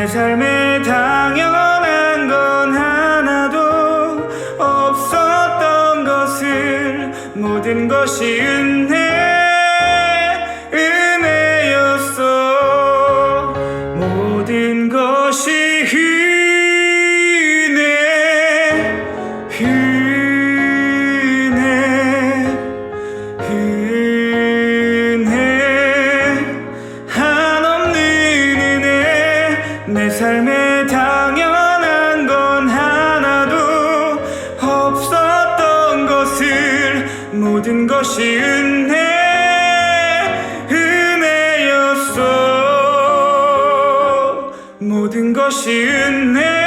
내 삶에 당연한 건 하나도 없었던 것을 모든 것이 은혜 은혜였어. 모든 것이 것이 은혜 은혜였어 모든 것이 은혜